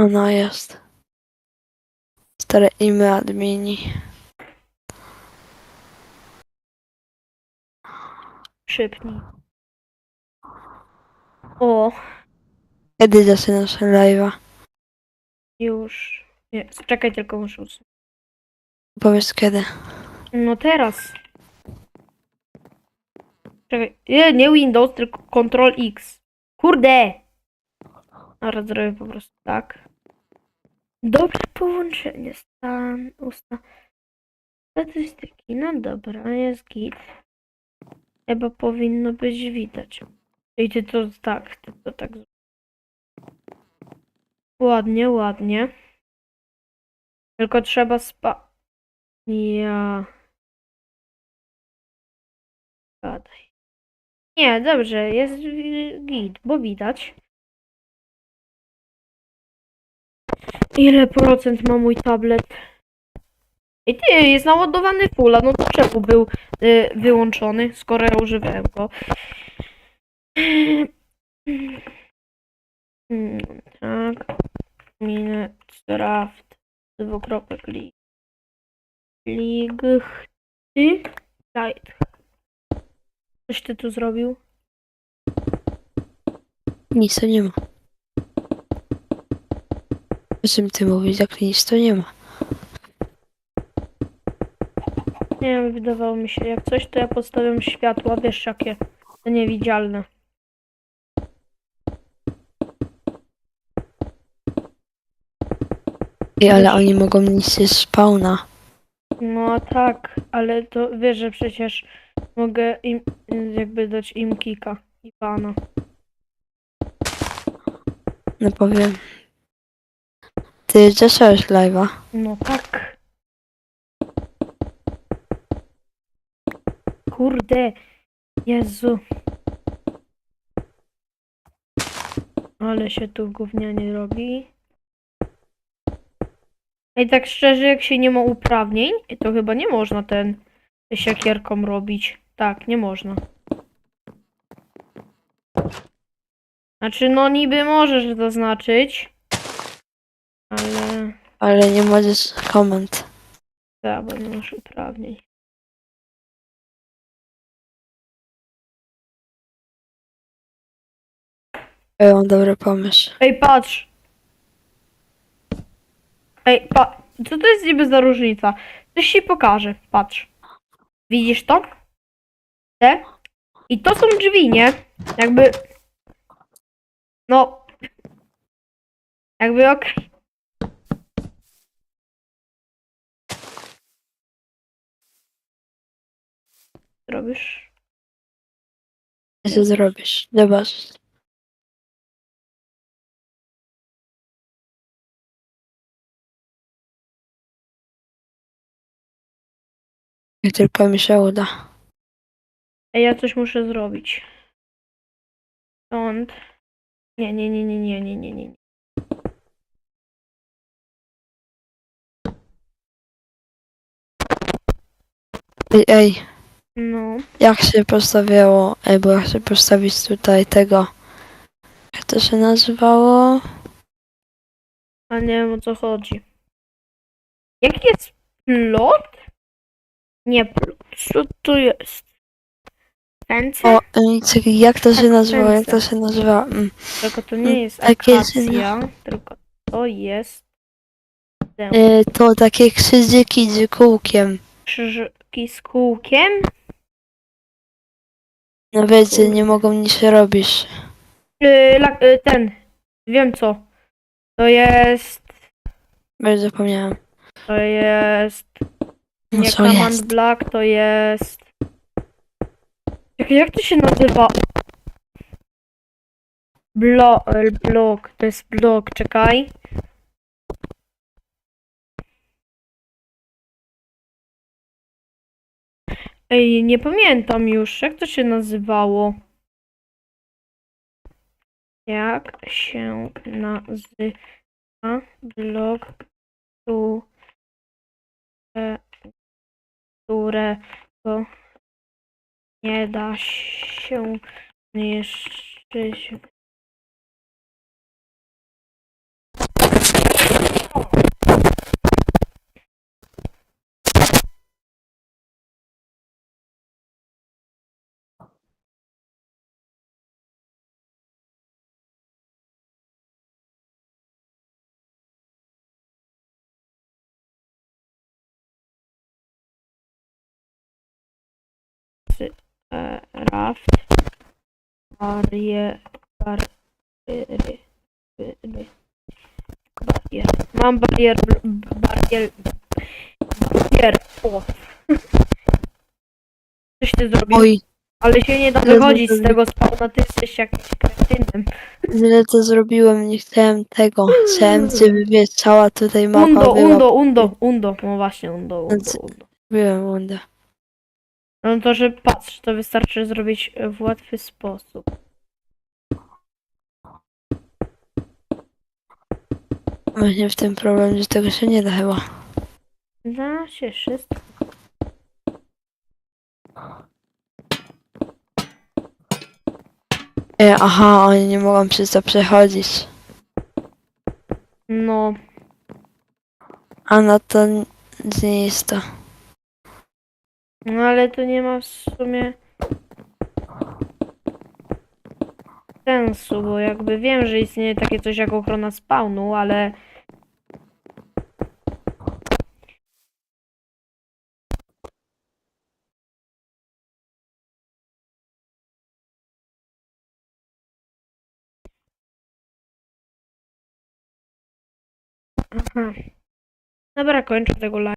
Ona jest. Stare imię admini. Szybnij. O, Kiedy zaczynasz live'a? już. Nie, czekaj tylko muszę usunąć. Powiedz kiedy. No teraz. Czekaj. Nie, nie Windows, tylko Ctrl X. Kurde! Teraz zrobię po prostu tak. Dobre połączenie. Stan, usta. Statystyki. No dobra, jest git. Chyba powinno być widać. I ty to tak, ty to tak. Ładnie, ładnie. Tylko trzeba spa... Ja... Gadaj. Nie, dobrze, jest git, bo widać. Ile procent ma mój tablet? I ty, jest naładowany full, no to czemu był y, wyłączony, skoro ja używałem go? Mm, tak. Minę draft. Dwukropek lig. Ty? Light. Coś ty tu zrobił? Nic nie ma. O czym ty mówisz, jak nic to nie ma? Nie wiem, wydawało mi się, jak coś, to ja podstawiam światła, wiesz jakie, niewidzialne. Ej, ale oni mogą niszczyć spawna. No tak, ale to wiesz, że przecież mogę im, jakby dać im kika i pana. No powiem. Ty zacząłeś live'a. No tak. Kurde. Jezu. Ale się tu gównianie robi. I tak szczerze, jak się nie ma uprawnień, to chyba nie można ten siekierką robić. Tak, nie można. Znaczy, no niby możesz zaznaczyć, ale... Ale nie możesz komend. Tak, bo nie masz uprawnień. Ja mam dobry pomysł. Ej, patrz! Ej, pa... Co to jest niby za różnica? Coś ci pokażę, patrz. Widzisz to? Te? I to są drzwi, nie? Jakby... No... Jakby ok. Robisz? Co zrobisz? Zobacz. Jak tylko mi się uda. Ej, ja coś muszę zrobić. Stąd. Nie, nie, nie, nie, nie, nie, nie, nie. Ej, ej, No. jak się postawiało? Ej, bo ja chcę postawić tutaj tego. Jak to się nazywało? A nie wiem o co chodzi. Jaki jest plot? Nie plot. Co to jest? Ręce? O, czekaj, jak to się Tak, nazywało? Jak to się nazywa? Mm, Tylko to nie jest takie jest akacja, tylko to jest e, to takie krzyżyki z kółkiem. krzyżyki z kółkiem. No wiecie, nie mogą nic robić. Yy, la, yy, ten. Wiem co. To jest. Bardzo zapomniałem. To jest. No Nie co Command jest? Black, to jest. Jak, jak to się nazywa? Blo, e, blok, to jest blok, czekaj. Ej, nie pamiętam już, jak to się nazywało. Jak się nazywa e, którego nie da się zniszczyć. Raft, barier, bariery, barier. Mam barier, barier, barier, o. Coś ty zrobił, Oj, ale się nie da wychodzić z tego spawna, ty jesteś jakimś kretynem. źle to zrobiłem, nie chciałem tego. Chciałem, żeby wiesz, cała tutaj mapa Undo, była. undo, undo, undo, no właśnie, undo, undo, undo. Byłem undę. No to, że patrz, to wystarczy zrobić w łatwy sposób. Właśnie w tym problem, że tego się nie da chyba. Da się wszystko. E, aha, oni nie mogą przez to przechodzić. No, A no to nie jest to. No ale to nie ma w sumie sensu, bo jakby wiem, że istnieje takie coś jak ochrona spawnu, ale Aha. Dobra, kończę tego live.